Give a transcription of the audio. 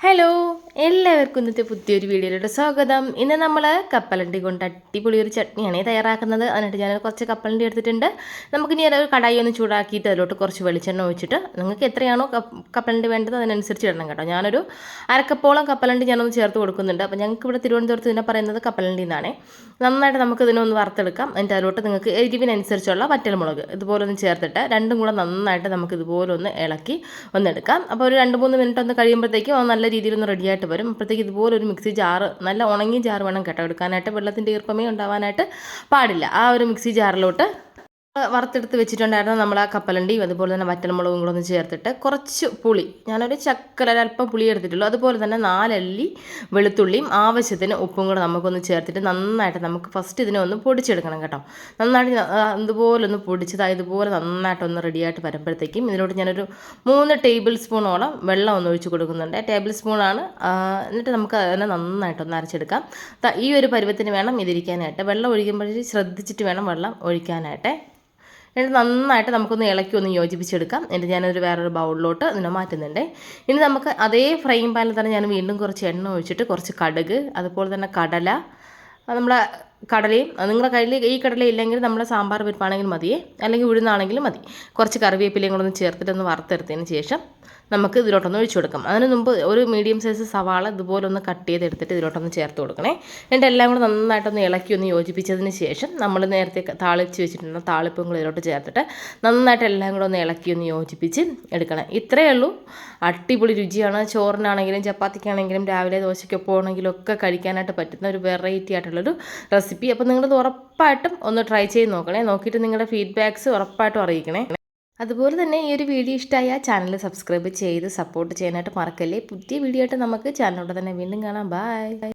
Hello എല്ലാവർക്കും ഇന്നത്തെ പുതിയൊരു വീഡിയോയിലോട്ട് സ്വാഗതം. ഇന്ന് നമ്മൾ കപ്പലണ്ടി കൊണ്ട് അടിപൊളി ഒരു ചട്നിയാണ് തയ്യാറാക്കുന്നത്. അതിനായിട്ട് ഞാൻ കുറച്ച് കപ്പലണ്ടി എടുത്തിട്ടുണ്ട്. നമുക്ക് ഇനി ഒരു കടായി ഒന്ന് ചൂടാക്കിയിട്ട് അതിലോട്ട് കുറച്ച് വെളിച്ചെണ്ണ ഒഴിച്ചിട്ട് നിങ്ങൾക്ക് എത്രയാണോ കപ്പലണ്ടി വേണ്ടത് അതിനനുസരിച്ച് ഇടണം കേട്ടോ. ഞാനൊരു അരക്കപ്പോളം കപ്പലണ്ടി ഞാനൊന്ന് ചേർത്ത് കൊടുക്കുന്നുണ്ട്. അപ്പോൾ ഞങ്ങൾക്ക് ഇവിടെ തിരുവനന്തപുരത്ത് ഇതിനെ പറയുന്നത് കപ്പലണ്ടി എന്നാണ്. നന്നായിട്ട് നമുക്ക് ഇതിനൊന്ന് വറുത്തെടുക്കാം. എന്നിട്ട് അതിലോട്ട് നിങ്ങൾക്ക് എരിവിനനുസരിച്ചുള്ള വറ്റൽമുളക് ഇതുപോലെ ഒന്ന് ചേർത്തിട്ട് രണ്ടും കൂടെ നന്നായിട്ട് നമുക്ക് ഇതുപോലെ ഒന്ന് ഇളക്കി ഒന്നെടുക്കാം അപ്പോൾ ഒരു രണ്ട് മൂന്ന് മിനിറ്റ് ഒന്ന് കഴിയുമ്പോഴത്തേക്കും നല്ല രീതിയിൽ ഒന്ന് റെഡിയായിട്ട് വരും. അപ്പോഴത്തേക്ക് ഇതുപോലെ ഒരു മിക്സി ജാറ് നല്ല ഉണങ്ങിയ ജാർ വേണം കേട്ടോ എടുക്കാനായിട്ട്. വെള്ളത്തിന്റെ ഈർപ്പമേ ഉണ്ടാവാനായിട്ട് പാടില്ല. ആ ഒരു മിക്സി ജാറിലോട്ട് വറുത്തെടുത്ത് വെച്ചിട്ടുണ്ടായിരുന്ന നമ്മൾ ആ കപ്പലണ്ടിയും അതുപോലെ തന്നെ വറ്റൽമുളകും കൂടെ ഒന്ന് ചേർത്തിട്ട് കുറച്ച് പുളി. ഞാനൊരു ചക്കര അല്പം പുളി എടുത്തിട്ടുള്ളൂ. അതുപോലെ തന്നെ നാലല്ലി വെളുത്തുള്ളിയും ആവശ്യത്തിന് ഉപ്പും കൂടെ നമുക്കൊന്ന് ചേർത്തിട്ട് നന്നായിട്ട് നമുക്ക് ഫസ്റ്റ് ഇതിനെ ഒന്ന് പൊടിച്ചെടുക്കണം കേട്ടോ. നന്നായിട്ട് അതുപോലെ ഒന്ന് പൊടിച്ചത് ഇതുപോലെ നന്നായിട്ടൊന്ന് റെഡിയായിട്ട് വരുമ്പോഴത്തേക്കും ഇതിലോട്ട് ഞാനൊരു മൂന്ന് ടേബിൾ സ്പൂണോളം വെള്ളം ഒന്ന് ഒഴിച്ച് കൊടുക്കുന്നുണ്ട്. ടേബിൾ സ്പൂണാണ് എന്നിട്ട് നമുക്ക് അതിനെ നന്നായിട്ടൊന്ന് അരച്ചെടുക്കാം. ഈ ഒരു പരുവത്തിന് വേണം ഇതിരിക്കാനായിട്ട്. വെള്ളം ഒഴിക്കുമ്പോഴേ ശ്രദ്ധിച്ചിട്ട് വേണം വെള്ളം ഒഴിക്കാനായിട്ട്. എന്നിട്ട് നന്നായിട്ട് നമുക്കൊന്ന് ഇളക്കി ഒന്ന് യോജിപ്പിച്ചെടുക്കാം. എന്നിട്ട് ഞാനൊരു വേറൊരു ബൗളിലോട്ട് ഇതിനെ മാറ്റുന്നുണ്ട്. ഇനി നമുക്ക് അതേ ഫ്രൈങ് പാനിൽ തന്നെ ഞാൻ വീണ്ടും കുറച്ച് എണ്ണ ഒഴിച്ചിട്ട് കുറച്ച് കടുക് അതുപോലെ തന്നെ കടല നമ്മളെ കടലയും നിങ്ങളുടെ കയ്യിൽ ഈ കടല ഇല്ലെങ്കിൽ നമ്മുടെ സാമ്പാർ പരിപ്പാണെങ്കിൽ മതിയേ അല്ലെങ്കിൽ ഉഴുന്നാണെങ്കിലും മതി. കുറച്ച് കറിവേപ്പിലയും കൂടെ ഒന്ന് ചേർത്തിട്ടൊന്ന് വറുത്തെടുത്തതിന് ശേഷം നമുക്ക് ഇതിലോട്ടൊന്ന് ഒഴിച്ചു കൊടുക്കാം. അതിന് മുമ്പ് ഒരു മീഡിയം സൈസ് സവാള ഇതുപോലെ ഒന്ന് കട്ട് ചെയ്തെടുത്തിട്ട് ഇതിലോട്ടൊന്ന് ചേർത്ത് കൊടുക്കണേ. എന്നിട്ട് എല്ലാം കൂടെ നന്നായിട്ടൊന്ന് ഇളക്കി ഒന്ന് യോജിപ്പിച്ചതിന് ശേഷം നമ്മൾ നേരത്തെ താളിച്ച് വെച്ചിട്ടുള്ള താളിപ്പും കൂടെ ഇതിലോട്ട് ചേർത്തിട്ട് നന്നായിട്ട് എല്ലാം കൂടെ ഒന്ന് ഇളക്കി ഒന്ന് യോജിപ്പിച്ച് എടുക്കണേ. ഇത്രയേ ഉള്ളൂ. അടിപൊളി രുചിയാണ്. ചോറിനാണെങ്കിലും ചപ്പാത്തിക്കാണെങ്കിലും രാവിലെ ദോശയ്ക്കൊപ്പം ആണെങ്കിലും ഒക്കെ കഴിക്കാനായിട്ട് പറ്റുന്ന ഒരു വെറൈറ്റി ആയിട്ടുള്ളൊരു റെസിപ്പി അപ്പോൾ നിങ്ങളിത് ഉറപ്പായിട്ടും ഒന്ന് ട്രൈ ചെയ്ത് നോക്കണേ. നോക്കിയിട്ട് നിങ്ങളുടെ ഫീഡ്ബാക്ക്സ് ഉറപ്പായിട്ടും അറിയിക്കണേ. അതുപോലെ തന്നെ ഈ ഒരു വീഡിയോ ഇഷ്ടമായ ചാനൽ സബ്സ്ക്രൈബ് ചെയ്ത് സപ്പോർട്ട് ചെയ്യാനായിട്ട് മറക്കല്ലേ. പുതിയ വീഡിയോ ആയിട്ട് നമുക്ക് ചാനലിലൂടെ തന്നെ വീണ്ടും കാണാം. ബൈ